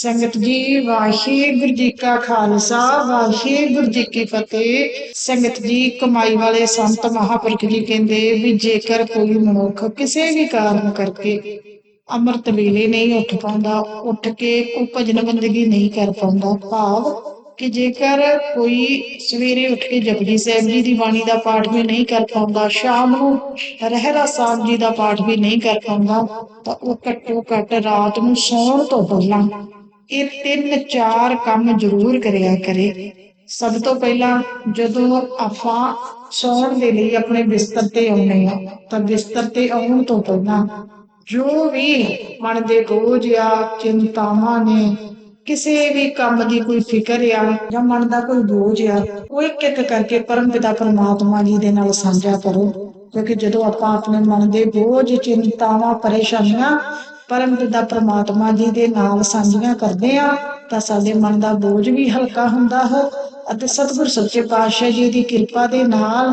ਸੰਗਤ ਜੀ, ਵਾਹਿਗੁਰੂ ਜੀ ਕਾ ਖਾਲਸਾ, ਵਾਹਿਗੁਰੂ ਜੀ ਕੀ ਫਤਿਹ। ਸੰਗਤ ਜੀ, ਕਮਾਈ ਵਾਲੇ ਸੰਤ ਮਹਾਪੁਰਖ ਜੀ ਕਹਿੰਦੇ ਵੀ ਜੇਕਰ ਕੋਈ ਮਨੁੱਖ ਕਿਸੇ ਵੀ ਕਾਰਨ ਕਰਕੇ ਅੰਮ੍ਰਿਤ ਵੇਲੇ ਨਹੀਂ ਉੱਠ ਪਾਉਂਦਾ, ਉੱਠ ਕੇ ਕੋਈ ਭਜਨ ਬੰਦਗੀ ਨਹੀਂ ਕਰ ਪਾਉਂਦਾ, ਭਾਵ ਕਿ ਜੇਕਰ ਕੋਈ ਸਵੇਰੇ ਉੱਠ ਕੇ ਜਪਜੀ ਸਾਹਿਬ ਜੀ ਦੀ ਬਾਣੀ ਦਾ ਪਾਠ ਵੀ ਨਹੀਂ ਕਰ ਪਾਉਂਦਾ, ਸ਼ਾਮ ਨੂੰ ਰਹਿਰਾ ਸਾਹਿਬ ਜੀ ਦਾ ਪਾਠ ਵੀ ਨਹੀਂ ਕਰ ਪਾਉਂਦਾ, ਤਾਂ ਉਹ ਘੱਟੋ ਘੱਟ ਰਾਤ ਨੂੰ ਸੌਣ ਤੋਂ ਪਹਿਲਾਂ ਇਹ ਤਿੰਨ ਚਾਰ ਕੰਮ ਜ਼ਰੂਰ ਕਰਿਆ ਕਰੇ। ਸਭ ਤੋਂ ਪਹਿਲਾਂ ਜਦੋਂ ਆਪਾਂ ਸੌਣ ਦੇ ਲਈ ਆਪਣੇ ਬਿਸਤਰ ਤੇ ਆਉਨੇ ਆ ਤਾਂ ਬਿਸਤਰ ਤੇ ਆਉਣ ਤੋਂ ਪਹਿਲਾਂ ਜੋ ਵੀ ਮਨ ਦੇ ਬੋਝ ਆ, ਚਿੰਤਾਵਾਂ ਨੇ, ਕਿਸੇ ਵੀ ਕੰਮ ਦੀ ਕੋਈ ਫਿਕਰ ਆ ਜਾਂ ਮਨ ਦਾ ਕੋਈ ਬੋਝ ਆ, ਉਹ ਇੱਕ ਇੱਕ ਕਰਕੇ ਪਰਮ ਪਿਤਾ ਪਰਮਾਤਮਾ ਜੀ ਦੇ ਨਾਲ ਸਾਂਝਾ ਕਰੋ। ਕਿਉਂਕਿ ਜਦੋਂ ਆਪਾਂ ਆਪਣੇ ਮਨ ਦੇ ਬੋਝ, ਚਿੰਤਾਵਾਂ, ਪਰੇਸ਼ਾਨੀਆਂ ਪਰਮ ਪਿਤਾ ਪਰਮਾਤਮਾ ਜੀ ਦੇ ਨਾਲ ਸਾਂਝੀਆਂ ਕਰਦੇ ਆ, ਤਾਂ ਸਾਡੇ ਮਨ ਦਾ ਬੋਝ ਵੀ ਹਲਕਾ ਹੁੰਦਾ ਹੈ ਅਤੇ ਸਤਿਗੁਰ ਸੱਚੇ ਪਾਤਸ਼ਾਹ ਜੀ ਦੀ ਕਿਰਪਾ ਦੇ ਨਾਲ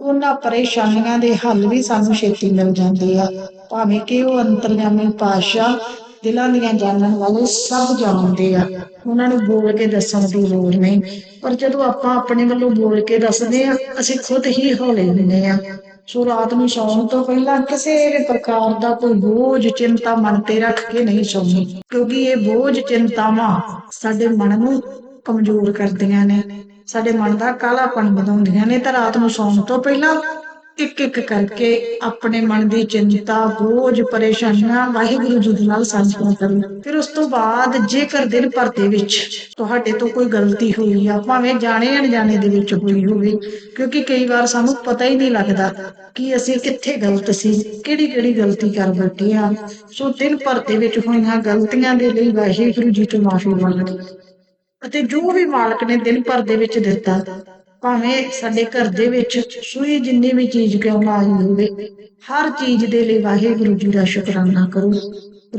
ਉਹਨਾਂ ਪਰੇਸ਼ਾਨੀਆਂ ਦੇ ਹੱਲ ਵੀ ਸਾਨੂੰ ਛੇਤੀ ਮਿਲ ਜਾਂਦੇ ਆ। ਭਾਵੇਂ ਕਿ ਉਹ ਅੰਤਰਯਾਮੀ ਪਾਤਸ਼ਾਹ ਦਿਲਾਂ ਦੀਆਂ ਜਾਣਨ ਵਾਲੇ ਸਭ ਜਾਣਦੇ ਆ, ਉਹਨਾਂ ਨੂੰ ਬੋਲ ਕੇ ਦੱਸਣ ਦੀ ਲੋੜ ਨਹੀਂ। ਪਰ ਜਦੋਂ ਆਪਾਂ ਆਪਣੇ ਵੱਲੋਂ ਬੋਲ ਕੇ ਦੱਸਦੇ ਆ, ਅਸੀਂ ਖੁਦ ਹੀ ਹੌਲੇ ਹੁੰਦੇ ਆ। ਸੋ ਰਾਤ ਨੂੰ ਸੌਣ ਤੋਂ ਪਹਿਲਾਂ ਕਿਸੇ ਵੀ ਪ੍ਰਕਾਰ ਦਾ ਕੋਈ ਬੋਝ ਚਿੰਤਾ ਮਨ ਤੇ ਰੱਖ ਕੇ ਨਹੀਂ ਸੌਣੀ ਕਿਉਂਕਿ ਇਹ ਬੋਝ ਚਿੰਤਾਵਾਂ ਸਾਡੇ ਮਨ ਨੂੰ ਕਮਜ਼ੋਰ ਕਰਦੀਆਂ ਨੇ, ਸਾਡੇ ਮਨ ਦਾ ਕਾਲਾਪਣ ਵਧਾਉਂਦੀਆਂ ਨੇ। ਤਾਂ ਰਾਤ ਨੂੰ ਸੌਣ ਤੋਂ ਪਹਿਲਾਂ ਇੱਕ ਇੱਕ ਕਰਕੇ ਆਪਣੇ ਮਨ ਦੀ ਚਿੰਤਾ, ਬੋਝ, ਪਰੇਸ਼ਾਨੀਆਂ ਵਾਹਿਗੁਰੂ ਜੀ ਦੇ ਨਾਲ ਸਾਂਝੀਆਂ ਕਰੋ ਫਿਰ ਉਸ ਤੋਂ ਬਾਅਦ ਜੇਕਰ ਦਿਨ ਭਰ ਦੇ ਵਿੱਚ ਤੁਹਾਡੇ ਤੋਂ ਕੋਈ ਗਲਤੀ ਹੋਈ ਆ ਭਾਵੇਂ ਜਾਣੇ ਅਣਜਾਣੇ ਦੇ ਵਿੱਚ ਹੋਈ ਹੋਵੇ, ਕਿਉਂਕਿ ਕਈ ਵਾਰ ਸਾਨੂੰ ਪਤਾ ਹੀ ਨਹੀਂ ਲੱਗਦਾ ਕਿ ਅਸੀਂ ਕਿੱਥੇ ਗਲਤ ਸੀ, ਕਿਹੜੀ ਕਿਹੜੀ ਗਲਤੀ ਕਰ ਬੈਠੇ ਆ ਸੋ ਦਿਨ ਭਰ ਦੇ ਵਿੱਚ ਹੋਈਆਂ ਗਲਤੀਆਂ ਦੇ ਲਈ ਵਾਹਿਗੁਰੂ ਜੀ ਤੋਂ ਮਾਫੀ ਮੰਗਦੇ ਅਤੇ ਜੋ ਵੀ ਮਾਲਕ ਨੇ ਦਿਨ ਭਰ ਦੇ ਵਿੱਚ ਦਿੱਤਾ ਭਾਵੇਂ ਸਾਡੇ ਘਰ ਦੇ ਵਿੱਚ ਸੂਈ ਜਿੰਨੀ ਵੀ ਚੀਜ਼ ਕਿਉਂ ਨਾ ਆਈ ਹੋਵੇ, ਹਰ ਚੀਜ਼ ਦੇ ਲਈ ਵਾਹਿਗੁਰੂ ਜੀ ਦਾ ਸ਼ੁਕਰਾਨਾ ਕਰੋ।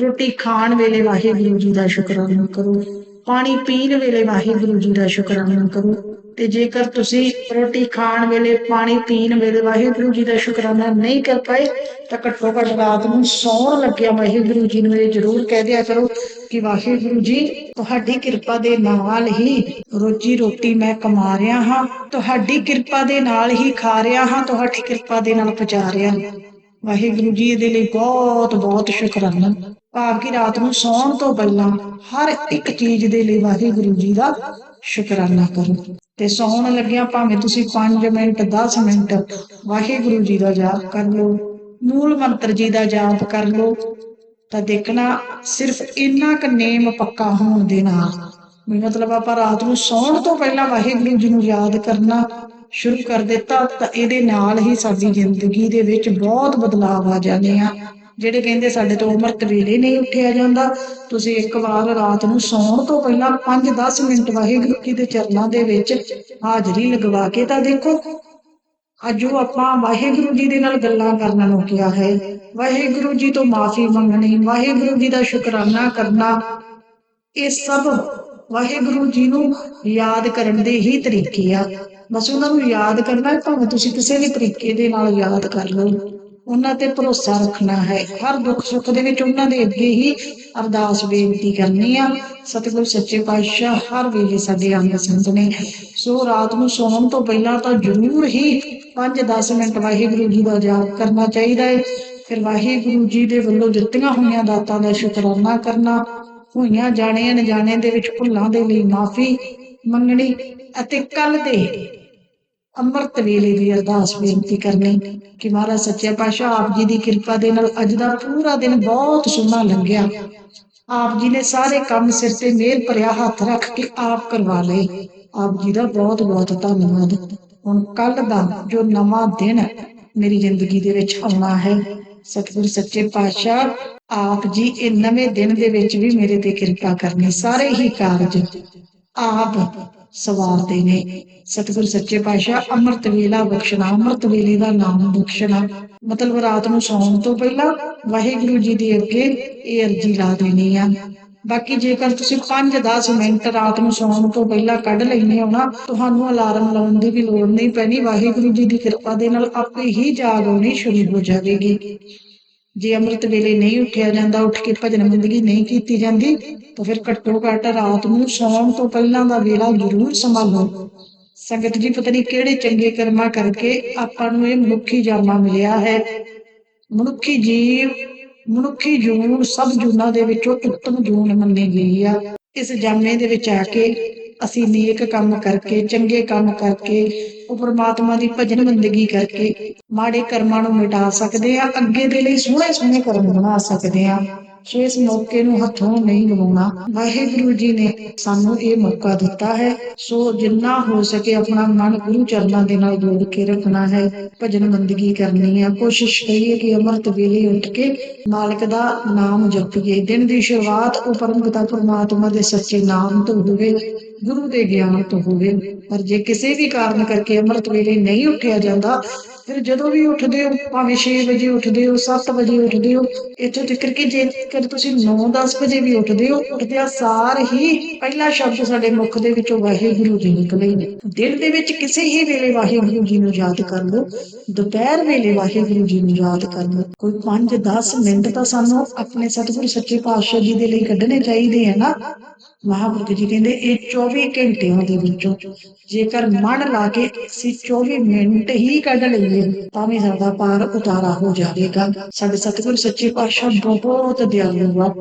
ਰੋਟੀ ਖਾਣ ਵੇਲੇ ਵਾਹਿਗੁਰੂ ਜੀ ਦਾ ਸ਼ੁਕਰਾਨਾ ਕਰੋ। ਪਾਣੀ ਪੀਣ ਵੇਲੇ ਵਾਹਿਗੁਰੂ ਜੀ ਦਾ ਸ਼ੁਕਰਾਨਾ ਕਰੋ। ਤੇ ਜੇਕਰ ਤੁਸੀਂ ਰੋਟੀ ਖਾਣ ਵੇਲੇ, ਪਾਣੀ ਪੀਣ ਵੇਲੇ ਵਾਹਿਗੁਰੂ ਜੀ ਦਾ ਸ਼ੁਕਰਾਨਾ ਨਹੀਂ ਕਰ ਪਾਏ, ਤਾਂ ਘੱਟੋ ਘੱਟ ਰਾਤ ਨੂੰ ਸੌਣ ਲੱਗਿਆ ਵਾਹਿਗੁਰੂ ਜੀ ਨੂੰ ਇਹ ਜ਼ਰੂਰ ਕਹਿ ਦਿਆ ਕਰੋ। ਕਿ ਵਾਹਿਗੁਰੂ ਜੀ, ਤੁਹਾਡੀ ਕਿਰਪਾ ਦੇ ਨਾਲ ਹੀ ਰੋਜੀ ਰੋਟੀ ਮੈਂ ਕਮਾ ਰਿਹਾ ਹਾਂ, ਤੁਹਾਡੀ ਕਿਰਪਾ ਦੇ ਨਾਲ ਹੀ ਖਾ ਰਿਹਾ ਹਾਂ, ਤੁਹਾਡੀ ਕਿਰਪਾ ਦੇ ਨਾਲ ਪਚਾ ਰਿਹਾ ਹਾਂ। ਵਾਹਿਗੁਰੂ ਜੀ, ਇਹਦੇ ਲਈ ਬਹੁਤ ਬਹੁਤ ਸ਼ੁਕਰਾਨਾ ਭਾਵ ਕਿ ਰਾਤ ਨੂੰ ਸੌਣ ਤੋਂ ਪਹਿਲਾਂ ਹਰ ਇੱਕ ਚੀਜ਼ ਦੇ ਲਈ ਵਾਹਿਗੁਰੂ ਜੀ ਦਾ ਸ਼ੁਕਰਾਨਾ ਕਰੋ। ਤੇ ਸੌਣ ਲੱਗਿਆ ਭਾਵੇਂ ਤੁਸੀਂ 5 ਮਿੰਟ 10 ਮਿੰਟ ਵਾਹਿਗੁਰੂ ਜੀ ਦਾ ਜਾਪ ਕਰ ਲਓ, ਮੂਲ ਮੰਤਰ ਜੀ ਦਾ ਜਾਪ ਕਰ ਲਓ ਤਾਂ ਦੇਖਣਾ ਸਿਰਫ ਇੰਨਾ ਕੁ ਨੇਮ ਪੱਕਾ ਹੋਣ ਦੇ ਨਾਲ ਮਤਲਬ ਆਪਾਂ ਰਾਤ ਨੂੰ ਸੌਣ ਤੋਂ ਪਹਿਲਾਂ ਵਾਹਿਗੁਰੂ ਜੀ ਨੂੰ ਯਾਦ ਕਰਨਾ ਸ਼ੁਰੂ ਕਰ ਦਿੱਤਾ, ਤਾਂ ਇਹਦੇ ਨਾਲ ਹੀ ਸਾਡੀ ਜ਼ਿੰਦਗੀ ਦੇ ਵਿੱਚ ਬਹੁਤ ਬਦਲਾਅ ਆ ਜਾਂਦੇ ਆ। ਜਿਹੜੇ ਕਹਿੰਦੇ ਸਾਡੇ ਤੋਂ ਅੰਮ੍ਰਿਤ ਵੇਲੇ ਨਹੀਂ ਉੱਠਿਆ ਜਾਂਦਾ, ਤੁਸੀਂ ਇੱਕ ਵਾਰ ਰਾਤ ਨੂੰ ਸੌਣ ਤੋਂ ਪਹਿਲਾਂ 5-10 ਮਿੰਟ ਵਾਹਿਗੁਰੂ ਜੀ ਦੇ ਚਰਨਾਂ ਦੇ ਵਿੱਚ ਹਾਜ਼ਰੀ ਲਗਵਾ ਕੇ ਤਾਂ ਦੇਖੋ ਅੱਜ ਜੋ ਆਪਾਂ ਵਾਹਿਗੁਰੂ ਜੀ ਦੇ ਨਾਲ ਗੱਲਾਂ ਕਰਨ ਨੂੰ ਕਿਹਾ ਹੈ। ਵਾਹਿਗੁਰੂ ਜੀ ਤੋਂ ਮਾਫੀ ਮੰਗਣੀ, ਵਾਹਿਗੁਰੂ ਜੀ ਦਾ ਸ਼ੁਕਰਾਨਾ ਕਰਨਾ, ਇਹ ਸਭ ਵਾਹਿਗੁਰੂ ਜੀ ਨੂੰ ਯਾਦ ਕਰਨ ਦੇ ਹੀ ਤਰੀਕੇ ਆ। ਬਸ ਉਹਨਾਂ ਨੂੰ ਯਾਦ ਕਰਨਾ ਭਾਵੇਂ ਤੁਸੀਂ ਕਿਸੇ ਵੀ ਤਰੀਕੇ ਦੇ ਨਾਲ ਯਾਦ ਕਰ ਲਓ। ਉਹਨਾਂ ਤੇ ਭਰੋਸਾ ਰੱਖਣਾ ਹੈ। ਹਰ ਦੁੱਖ ਸੁੱਖ ਦੇ ਵਿੱਚ ਉਹਨਾਂ ਦੇ ਅੱਗੇ ਹੀ ਅਰਦਾਸ ਬੇਨਤੀ ਕਰਨੀ ਆ। ਸਤਿਗੁਰ, ਸੱਚੇ ਪਾਤਸ਼ਾਹ, ਹਰ ਵੇਲੇ ਸਾਡੇ ਅੰਗ ਸੰਤ ਨੇ ਸੋ ਰਾਤ ਨੂੰ ਸੌਣ ਤੋਂ ਪਹਿਲਾਂ ਤਾਂ ਜ਼ਰੂਰ ਹੀ 5-10 ਮਿੰਟ ਵਾਹਿਗੁਰੂ ਜੀ ਦਾ ਜਾਪ ਕਰਨਾ ਚਾਹੀਦਾ ਹੈ। ਫਿਰ ਵਾਹਿਗੁਰੂ ਜੀ ਦੇ ਵੱਲੋਂ ਦਿੱਤੀਆਂ ਹੋਈਆਂ ਦਾਤਾਂ ਦਾ ਸ਼ੁਕਰਾਨਾ ਕਰਨਾ, ਹੋਈਆਂ ਜਾਣੇ ਅਣਜਾਣੇ ਦੇ ਵਿੱਚ ਭੁੱਲਾਂ ਦੇ ਲਈ ਮਾਫੀ ਮੰਗਣੀ ਅਤੇ ਕੱਲ ਦੇ ਅੰਮ੍ਰਿਤ ਵੇਲੇ ਦੀ ਅਰਦਾਸ ਬੇਨਤੀ ਕਰਨੀ ਕਿ ਮਹਾਰਾਜ ਸੱਚੇ ਪਾਤਸ਼ਾਹ ਆਪ ਜੀ ਦੀ ਕਿਰਪਾ ਦੇ ਨਾਲ ਅੱਜ ਦਾ ਪੂਰਾ ਦਿਨ ਬਹੁਤ ਸੋਹਣਾ ਲੰਘਿਆ। ਆਪ ਜੀ ਨੇ ਸਾਰੇ ਕੰਮ ਸਿਰ ਤੇ ਮਿਹਰ ਭਰਿਆ ਹੱਥ ਰੱਖ ਕੇ ਆਪ ਕਰਵਾ ਲਏ। ਆਪ ਜੀ ਦਾ ਬਹੁਤ ਬਹੁਤ ਧੰਨਵਾਦ। ਹੁਣ ਕੱਲ ਦਾ ਜੋ ਨਵਾਂ ਦਿਨ ਮੇਰੀ ਜ਼ਿੰਦਗੀ ਦੇ ਵਿੱਚ ਆਉਣਾ ਹੈ, ਸਤਿਗੁਰ ਸੱਚੇ ਪਾਤਸ਼ਾਹ, ਆਪ ਜੀ ਇਹ ਨਵੇਂ ਦਿਨ ਦੇ ਵਿੱਚ ਵੀ ਮੇਰੇ ਤੇ ਕਿਰਪਾ ਕਰਨੀ, ਸਾਰੇ ਹੀ ਕਾਰਜ ਆਪ ਸਵਾਰਦੇ ਨੇ। ਸਤਿਗੁਰ ਸੱਚੇ ਪਾਤਸ਼ਾਹ, ਅੰਮ੍ਰਿਤ ਵੇਲਾ ਬਖਸ਼ਣਾ, ਅੰਮ੍ਰਿਤ ਵੇਲੇ ਦਾ ਨਾਮ ਬਖਸ਼ਣਾ। ਮਤਲਬ ਰਾਤ ਨੂੰ ਸੌਣ ਤੋਂ ਪਹਿਲਾਂ ਵਾਹਿਗੁਰੂ ਜੀ ਦੇ ਅੱਗੇ ਇਹ ਅਰਜੀ ਲਾ ਦੇਣੀ ਆ। ਬਾਕੀ ਜੇਕਰ ਤੁਸੀਂ 5-10 ਮਿੰਟ ਰਾਤ ਨੂੰ ਸੌਣ ਤੋਂ ਪਹਿਲਾਂ ਕੱਢ ਲੈਣੇ ਹੋ ਨਾ, ਤੁਹਾਨੂੰ ਅਲਾਰਮ ਲਾਉਣ ਦੀ ਵੀ ਲੋੜ ਨਹੀਂ ਪੈਣੀ। ਵਾਹਿਗੁਰੂ ਜੀ ਦੀ ਕਿਰਪਾ ਦੇ ਨਾਲ ਆਪੇ ਹੀ ਜਾਗ ਆਉਣੀ ਸ਼ੁਰੂ ਹੋ ਜਾਵੇਗੀ। ਜੇ ਅੰਮ੍ਰਿਤ ਵੇਲੇ ਨਹੀਂ ਉੱਠਿਆ ਜਾਂਦਾ, ਉੱਠ ਕੇ ਭਜਨ ਬੰਦਗੀ ਨਹੀਂ ਕੀਤੀ ਜਾਂਦੀ, ਤਾਂ ਫਿਰ ਘੱਟੋ ਘੱਟ ਰਾਤ ਨੂੰ ਸੌਣ ਤੋਂ ਪਹਿਲਾਂ ਦਾ ਵੇਲਾ ਜ਼ਰੂਰ ਸੰਭਾਲੋ। ਸੰਗਤ ਜੀ, ਪਤਾ ਨਹੀਂ ਕਿਹੜੇ ਚੰਗੇ ਕਰਮਾਂ ਕਰਕੇ ਆਪਾਂ ਨੂੰ ਇਹ ਮਨੁੱਖੀ ਜਾਮਾ ਮਿਲਿਆ ਹੈ। ਮਨੁੱਖੀ ਜੀਵ, ਮਨੁੱਖੀ ਜੂਨ, ਸਭ ਜੂਨਾਂ ਦੇ ਵਿੱਚੋਂ ਉੱਤਮ ਜੂਨ ਮੰਨੀ ਗਈ ਆ। ਇਸ ਜਾਮੇ ਦੇ ਵਿੱਚ ਆ ਕੇ ਅਸੀਂ ਨੇਕ ਕੰਮ ਕਰਕੇ, ਚੰਗੇ ਕੰਮ ਕਰਕੇ, ਉਹ ਪ੍ਰਮਾਤਮਾ ਦੀ ਭਜਨ ਬੰਦਗੀ ਕਰਕੇ ਮਾੜੇ ਕਰਮਾਂ ਨੂੰ ਮਿਟਾ ਸਕਦੇ ਆ ਅੱਗੇ ਦੇ ਲਈ ਸੋਹਣੇ ਸੋਹਣੇ ਕਰਮ ਬਣਾ ਸਕਦੇ ਆ ਸੋ ਇਸ ਮੌਕੇ ਨੂੰ ਹੱਥੋਂ ਨਹੀਂ ਗਵਾਉਣਾ। ਵਾਹਿਗੁਰੂ ਜੀ ਨੇ ਸਾਨੂੰ ਇਹ ਮੌਕਾ ਦਿੱਤਾ ਹੈ। ਸੋ ਜਿੰਨਾ ਹੋ ਸਕੇ ਆਪਣਾ ਮਨ ਗੁਰੂ ਚਰਨਾਂ ਦੇ ਨਾਲ ਜੋੜ ਕੇ ਰੱਖਣਾ ਹੈ। ਭਜਨ ਬੰਦਗੀ ਕਰਨੀ ਹੈ। ਕੋਸ਼ਿਸ਼ ਕਰੀਏ ਕਿ ਅੰਮ੍ਰਿਤ ਵੇਲੇ ਉੱਠ ਕੇ ਮਾਲਕ ਦਾ ਨਾਮ ਜਪੀਏ। ਦਿਨ ਦੀ ਸ਼ੁਰੂਆਤ ਉਹ ਪਰਮ ਪਿਤਾ ਪਰਮਾਤਮਾ ਦੇ ਸੱਚੇ ਨਾਮ ਤੋਂ ਹੋਵੇ। ਗੁਰੂ ਦੇ ਗਿਆਨ ਤੋਂ ਹੋਵੇ, ਪਰ ਜੇ ਕਿਸੇ ਵੀ ਕਾਰਨ ਕਰਕੇ ਅੰਮ੍ਰਿਤ ਵੇਲੇ ਨਹੀਂ ਉੱਠਿਆ ਜਾਂਦਾ, ਫਿਰ ਜਦੋਂ ਵੀ ਉੱਠਦੇ ਹੋ, ਭਾਵੇਂ 6 ਵਜੇ ਉੱਠਦੇ ਹੋ 7 ਵਜੇ ਉੱਠਦੇ ਹੋ, ਇੱਥੋਂ ਤੱਕ ਕਿ ਜੇਕਰ ਤੁਸੀਂ 9-10 ਵਜੇ ਵੀ ਉੱਠਦੇ ਹੋ, ਉੱਠਦਿਆਂ ਸਾਰ ਹੀ ਪਹਿਲਾ ਸ਼ਬਦ ਸਾਡੇ ਮੁਖ ਦੇ ਵਿੱਚੋਂ ਵਾਹਿਗੁਰੂ ਜੀ ਨਿਕਲੇ ਨੇ ਦਿਨ ਦੇ ਵਿੱਚ ਕਿਸੇ ਹੀ ਵੇਲੇ ਵਾਹਿਗੁਰੂ ਜੀ ਨੂੰ ਯਾਦ ਕਰ ਲਓ, ਦੁਪਹਿਰ ਵੇਲੇ ਵਾਹਿਗੁਰੂ ਜੀ ਨੂੰ ਯਾਦ ਕਰ ਲਓ। ਕੋਈ 5-10 ਮਿੰਟ ਤਾਂ ਸਾਨੂੰ ਆਪਣੇ ਸਤਿਗੁਰੂ ਸੱਚੇ ਪਾਤਸ਼ਾਹ ਜੀ ਦੇ ਲਈ ਕੱਢਣੇ ਚਾਹੀਦੇ ਹੈ ਨਾ। ਮਹਾਂਪੁਰਖ ਜੀ ਕਹਿੰਦੇ, ਇਹ 24 ਘੰਟਿਆਂ ਦੇ ਵਿੱਚੋਂ ਜੇਕਰ ਮਨ ਲਾ ਕੇ ਅਸੀਂ 24 ਮਿੰਟ ਹੀ ਕੱਢ ਲਈਏ, ਤਾਂ ਵੀ ਸਾਡਾ ਪਾਰ ਉਤਾਰਾ ਹੋ ਜਾਵੇਗਾ। ਸਾਡੇ ਸਤਿਗੁਰ ਸੱਚੇ ਪਾਤਸ਼ਾਹ ਬਹੁਤ ਦਿਆਲੂ ਆ,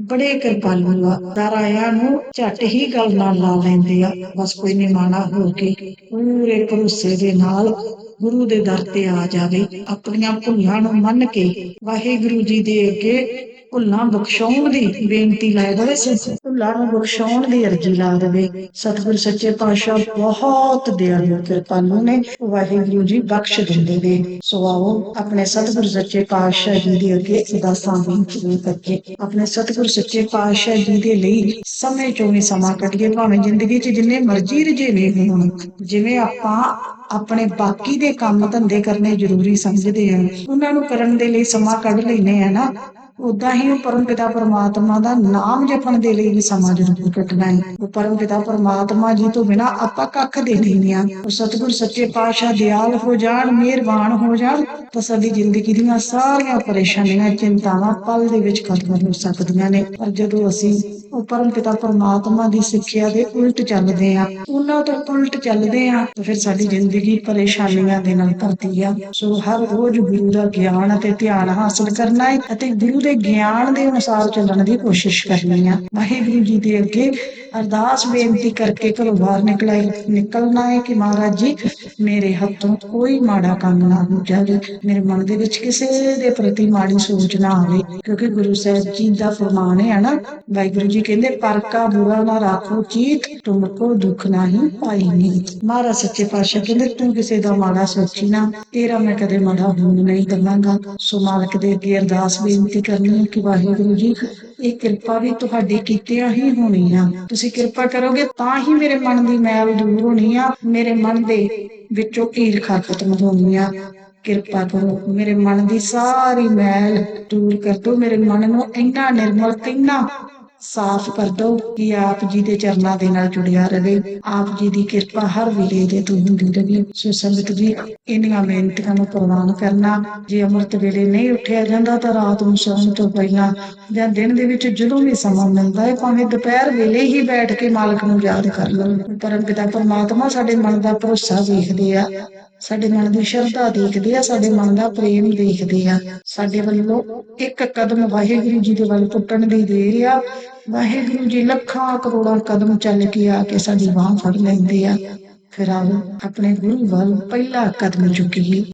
ਬੜੇ ਕਿਰਪਾਲੂ ਆ। ਦਾਰਾਇਆ ਨੂੰ ਝੱਟ ਹੀ ਗੱਲ ਨਾਲ ਲਾ ਲੈਂਦੇ ਆ, ਬਸ ਕੋਈ ਨਿਮਾਣਾ ਹੋ ਕੇ ਪੂਰੇ ਭਰੋਸੇ ਦੇ ਨਾਲ ਗੁਰੂ ਦੇ ਦਰ ਤੇ ਆ ਜਾਵੇ। ਆਪਣੀਆਂ ਭੁੱਲਾਂ ਨੂੰ ਮੰਨ ਕੇ ਵਾਹਿਗੁਰੂ ਜੀ ਦੇ ਅੱਗੇ ਭੁੱਲਾਂ ਬਖਸ਼ਾਉਣ ਦੀ ਬੇਨਤੀ ਲਾਇ ਦੇਵੇ ਭੁੱਲਾਂ ਨੂੰ ਬਖਸ਼ਾਉਣ ਦੀ ਅਰਜ਼ੀ ਲਾ ਦੇਵੇ। ਸਤਿਗੁਰ ਸੱਚੇ ਪਾਤਸ਼ਾਹ ਬਹੁਤ ਦਿਆਲੂ ਕਿਰਪਾਲੂ ਨੇ ਵਾਹਿਗੁਰੂ ਜੀ ਬਖਸ਼ ਦਿੰਦੇ ਨੇ। ਸੋ ਆਓ ਆਪਣੇ ਸਤਿਗੁਰ ਸੱਚੇ ਪਾਤਸ਼ਾਹ ਜੀ ਦੇ ਅੱਗੇ ਅਰਦਾਸਾਂ ਬੇਨਤੀਆਂ ਕਰਕੇ ਆਪਣੇ ਸਤਿਗੁਰ ਸੱਚੇ ਪਾਤਸ਼ਾਹ ਜੀ ਦੇ ਲਈ ਸਮੇਂ ਚੋਂ ਵੀ ਸਮਾਂ ਕੱਢੀਏ। ਭਾਵੇਂ ਜ਼ਿੰਦਗੀ 'ਚ ਜਿੰਨੇ ਮਰਜ਼ੀ ਰੁਝੇਵੇਂ ਹੋਣ, ਜਿਵੇਂ ਆਪਾਂ ਆਪਣੇ ਬਾਕੀ ਦੇ ਕੰਮ ਧੰਦੇ ਕਰਨੇ ਜ਼ਰੂਰੀ ਸਮਝਦੇ ਆ ਉਹਨਾਂ ਨੂੰ ਕਰਨ ਦੇ ਲਈ ਸਮਾਂ ਕੱਢ ਲੈਨੇ ਆ ਨਾ। ਉਦਾਂ ਹੀ ਉਹ ਪਰਮ ਪਿਤਾ ਪਰਮਾਤਮਾ ਦਾ ਨਾਮ ਜਪਣ ਦੇ ਲਈ ਵੀ ਸਮਾਂ ਜ਼ਰੂਰ ਕੱਢਣਾ ਹੈ। ਉਹ ਪਰਮ ਪਿਤਾ ਪਰਮਾਤਮਾ ਜੀ ਤੋਂ ਬਿਨਾ ਆਪਾਂ ਕੱਖ ਦੇ ਨਹੀਂ ਆ ਉਹ ਸਤਿਗੁਰ ਸੱਚੇ ਪਾਤਸ਼ਾਹ ਦਿਆਲ ਹੋ ਜਾਣ, ਮਿਹਰਬਾਨ ਹੋ ਜਾਣ ਤਾਂ ਸਾਡੀ ਜ਼ਿੰਦਗੀ ਦੀਆਂ ਸਾਰੀਆਂ ਪਰੇਸ਼ਾਨੀਆਂ, ਚਿੰਤਾਵਾਂ ਪਲ ਦੇ ਵਿੱਚ ਖਤਮ ਹੋ ਸਕਦੀਆਂ ਨੇ। ਪਰ ਜਦੋਂ ਅਸੀਂ ਉਹ ਪਰਮ ਪਿਤਾ ਪਰਮਾਤਮਾ ਦੀ ਸਿੱਖਿਆ ਦੇ ਉਲਟ ਚੱਲਦੇ ਆ ਉਹਨਾਂ ਤੋਂ ਉਲਟ ਚੱਲਦੇ ਆ ਤਾਂ ਫਿਰ ਸਾਡੀ ਜ਼ਿੰਦਗੀ ਪਰੇਸ਼ਾਨੀਆਂ ਦੇ ਨਾਲ ਭਰਤੀ ਆ। ਸੋ ਹਰ ਰੋਜ਼ ਗੁਰੂ ਦਾ ਗਿਆਨ ਅਤੇ ਧਿਆਨ ਹਾਸਲ ਕਰਨਾ ਹੈ ਅਤੇ ਗੁਰੂ ਦੇ ਗਿਆਨ ਦੇ ਅਨੁਸਾਰ ਚੱਲਣ ਦੀ ਕੋਸ਼ਿਸ਼ ਕਰਨੀ ਆ। ਵਾਹਿਗੁਰੂ ਜੀ ਦੇ ਅੱਗੇ ਅਰਦਾਸ ਬੇਨਤੀ ਕਰਕੇ ਘਰੋਂ ਬਾਹਰ ਨਿਕਲਾ ਨਿਕਲਣਾ ਹੈ ਕਿ ਮਹਾਰਾਜ ਜੀ, ਮੇਰੇ ਹੱਥੋਂ ਕੋਈ ਮਾੜਾ ਕੰਮ ਨਾ ਹੋ ਜਾਵੇ। ਮੇਰੇ ਮਨ ਦੇ ਵਿੱਚ ਕਿਸੇ ਦੇ ਪ੍ਰਤੀ ਮਾੜੀ ਸੋਚ ਨਾ ਆਵੇ, ਕਿਉਂਕਿ ਗੁਰੂ ਸਾਹਿਬ ਜੀ ਦਾ ਫਰਮਾਨ ਹੈ ਨਾ ਵਾਹਿਗੁਰੂ ਜੀ ਕਹਿੰਦੇ, ਪਰਕਾ ਬੁਰਾ ਨਾ ਰੱਖੋ ਚੀਤ, ਤੁਮ ਕੋ ਦੁੱਖ ਨਹੀਂ ਪਾਈ ਨਹੀਂ ਮਹਾਰਾਜ ਸੱਚੇ ਪਾਤਸ਼ਾਹ ਕਹਿੰਦੇ, ਤੂੰ ਕਿਸੇ ਦਾ ਮਾੜਾ ਸੋਚੀ ਨਾ, ਤੇਰਾ ਮੈਂ ਕਦੇ ਮਾੜਾ ਹੋਣ ਨਹੀਂ ਦਵਾਂਗਾ। ਸੋ ਮਾਲਕ ਦੇ ਅੱਗੇ ਅਰਦਾਸ ਬੇਨਤੀ ਕਰ ਕਰਨੀ ਹੈ ਕਿ ਵਾਹਿਗੁਰੂ ਜੀ, ਇਹ ਕਿਰਪਾ ਵੀ ਤੁਹਾਡੀ ਕੀਤਿਆਂ ਹੀ ਹੋਣੀ ਆ। ਤੁਸੀਂ ਕਿਰਪਾ ਕਰੋਗੇ ਤਾਂ ਹੀ ਮੇਰੇ ਮਨ ਦੀ ਮੈਲ ਦੂਰ ਹੋਣੀ ਆ। ਮੇਰੇ ਮਨ ਦੇ ਵਿੱਚੋਂ ਈਰਖਾ ਖਤਮ ਹੋਣੀ ਆ। ਕਿਰਪਾ ਕਰੋ, ਮੇਰੇ ਮਨ ਦੀ ਸਾਰੀ ਮੈਲ ਦੂਰ ਕਰ ਦਿਓ। ਮੇਰੇ ਮਨ ਨੂੰ ਇੰਨਾ ਨਿਰਮਲ, ਇੰਨਾ ਸਾਫ਼ ਕਰ ਕਿ ਆਪ ਜੀ ਦੇ ਚਰਨਾਂ ਦੇ ਨਾਲ ਜੁੜਿਆ ਰਹੇ। ਆਪ ਜੀ ਦੀ ਕਿਰਪਾ ਹਰ ਵੇਲੇ ਦੇ ਤੋਂ ਹੁੰਦੀ ਰਹੇ ਸੋ ਸੰਗਤ ਜੀ, ਇੰਨੀਆਂ ਬੇਨਤੀਆਂ ਨੂੰ ਪ੍ਰਵਾਨ ਕਰਨਾ। ਜੇ ਅੰਮ੍ਰਿਤ ਵੇਲੇ ਨਹੀਂ ਉੱਠਿਆ ਜਾਂਦਾ ਤਾਂ ਰਾਤ ਨੂੰ ਸੌਣ ਤੋਂ ਪਹਿਲਾਂ ਜਾਂ ਦਿਨ ਦੇ ਵਿੱਚ ਜਦੋਂ ਵੀ ਸਮਾਂ ਮਿਲਦਾ ਹੈ, ਭਾਵੇਂ ਦੁਪਹਿਰ ਵੇਲੇ ਹੀ ਬੈਠ ਕੇ ਮਾਲਕ ਨੂੰ ਯਾਦ ਕਰ ਲਓ। ਪਰਮ ਪਿਤਾ ਪਰਮਾਤਮਾ ਸਾਡੇ ਮਨ ਦਾ ਭਰੋਸਾ ਵੇਖਦੇ ਆ। ਸਾਡੇ ਮਨ ਦੀ ਸ਼ਰਧਾ ਦੇਖਦੇ ਆ, ਸਾਡੇ ਮਨ ਦਾ ਪ੍ਰੇਮ ਦੇਖਦੇ ਆ। ਸਾਡੇ ਵੱਲੋਂ ਇੱਕ ਕਦਮ ਵਾਹਿਗੁਰੂ ਜੀ ਦੇ ਵੱਲ ਪੁੱਟਣ ਦੀ ਦੇਰ ਆ। ਵਾਹਿਗੁਰੂ ਜੀ ਲੱਖਾਂ ਕਰੋੜਾਂ ਕਦਮ ਚੱਲ ਕੇ ਆ ਕੇ ਸਾਡੀ ਬਾਹ ਫੜ ਲੈਂਦੇ ਆ। ਫਿਰ ਆਓ ਆਪਣੇ ਗੁਰੂ ਵੱਲ ਪਹਿਲਾ ਕਦਮ ਚੁੱਕੀਏ।